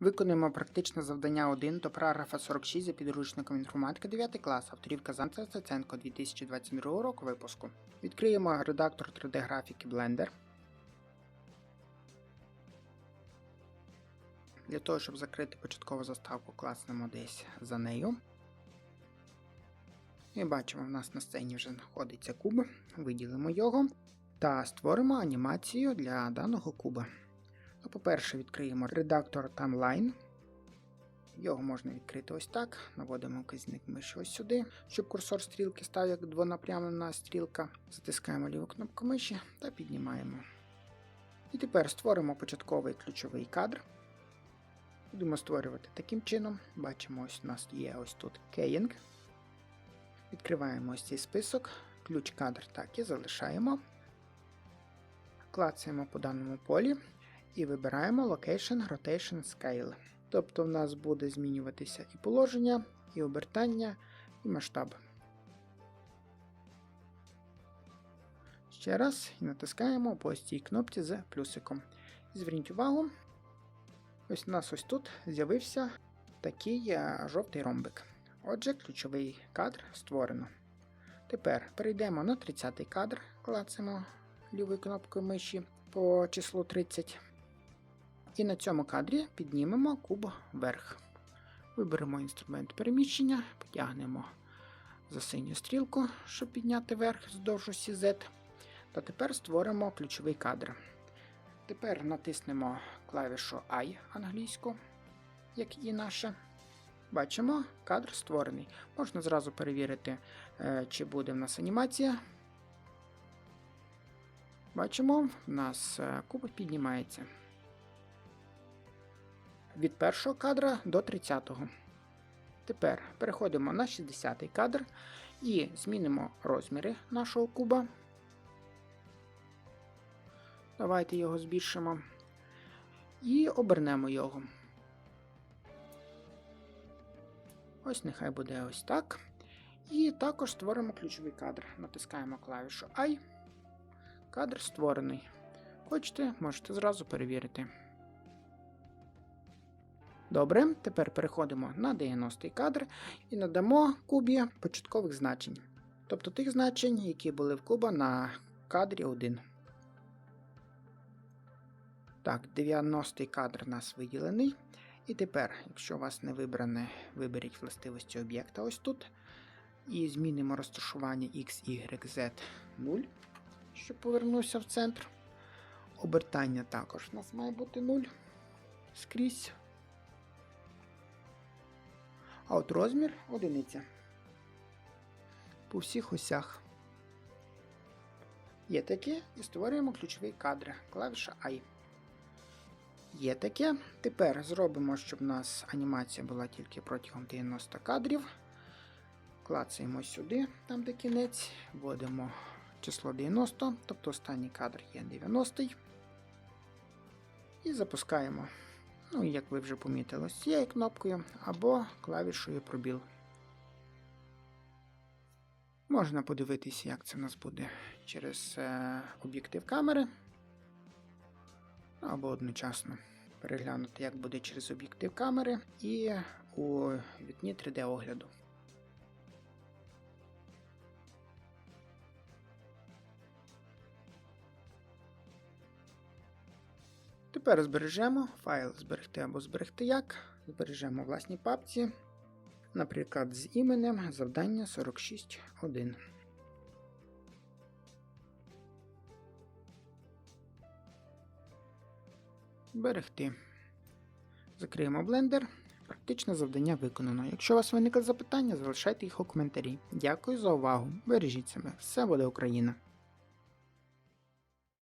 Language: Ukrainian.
Виконуємо практичне завдання 1 до параграфа 46 за підручником інформатики 9 клас, авторів Казанцев Цеценко 2022 року випуску. Відкриємо редактор 3D графіки Blender. Для того, щоб закрити початкову заставку, класнемо десь за нею. І бачимо, в нас на сцені вже знаходиться куб. Виділимо його та створимо анімацію для даного куба. Ну, По-перше, відкриємо редактор Timeline. Його можна відкрити ось так. Наводимо вказівник миші ось сюди, щоб курсор стрілки став як двонапрямлена стрілка. Затискаємо ліву кнопку миші та піднімаємо. І тепер створимо початковий ключовий кадр. Будемо створювати таким чином. Бачимо, ось у нас є ось тут Keying. Відкриваємо ось цей список, ключ кадр так і залишаємо. Клацаємо по даному полі і вибираємо Location Rotation Scale. Тобто в нас буде змінюватися і положення, і обертання, і масштаб. Ще раз і натискаємо по ось цій кнопці з плюсиком. Зверніть увагу, ось у нас ось тут з'явився такий е, жовтий ромбик. Отже, ключовий кадр створено. Тепер перейдемо на 30 кадр, клацаємо лівою кнопкою миші по числу 30. І на цьому кадрі піднімемо куб вверх. Виберемо інструмент переміщення, потягнемо за синю стрілку, щоб підняти вверх вздовж осі Z. Та тепер створимо ключовий кадр. Тепер натиснемо клавішу I англійську, як і наша. Бачимо, кадр створений. Можна зразу перевірити, е, чи буде в нас анімація. Бачимо, в нас е, куб піднімається від першого кадра до 30-го. Тепер переходимо на 60-й кадр і змінимо розміри нашого куба. Давайте його збільшимо. І обернемо його. Ось нехай буде ось так. І також створимо ключовий кадр. Натискаємо клавішу I. Кадр створений. Хочете, можете зразу перевірити. Добре, тепер переходимо на 90-й кадр і надамо кубі початкових значень. Тобто тих значень, які були в куба на кадрі 1. Так, 90-й кадр у нас виділений. І тепер, якщо у вас не вибране, виберіть властивості об'єкта ось тут. І змінимо розташування X, Y, Z 0, щоб повернувся в центр. Обертання також у нас має бути 0 скрізь. А от розмір одиниця. По всіх осях. Є таке і створюємо ключовий кадр. Клавіша I. Є таке. Тепер зробимо, щоб у нас анімація була тільки протягом 90 кадрів. Клацаємо сюди, там де кінець, вводимо число 90, тобто останній кадр є 90. І запускаємо. Ну, як ви вже помітили, з цією кнопкою або клавішою пробіл. Можна подивитися, як це у нас буде через е, об'єктив камери. Або одночасно переглянути, як буде через об'єктив камери і у вікні 3D-огляду. Тепер збережемо файл зберегти або зберегти як. Збережемо в власній папці, наприклад, з іменем завдання 46.1. Зберегти. Закриємо блендер. Практичне завдання виконано. Якщо у вас виникли запитання, залишайте їх у коментарі. Дякую за увагу. Бережіть себе. Все буде Україна!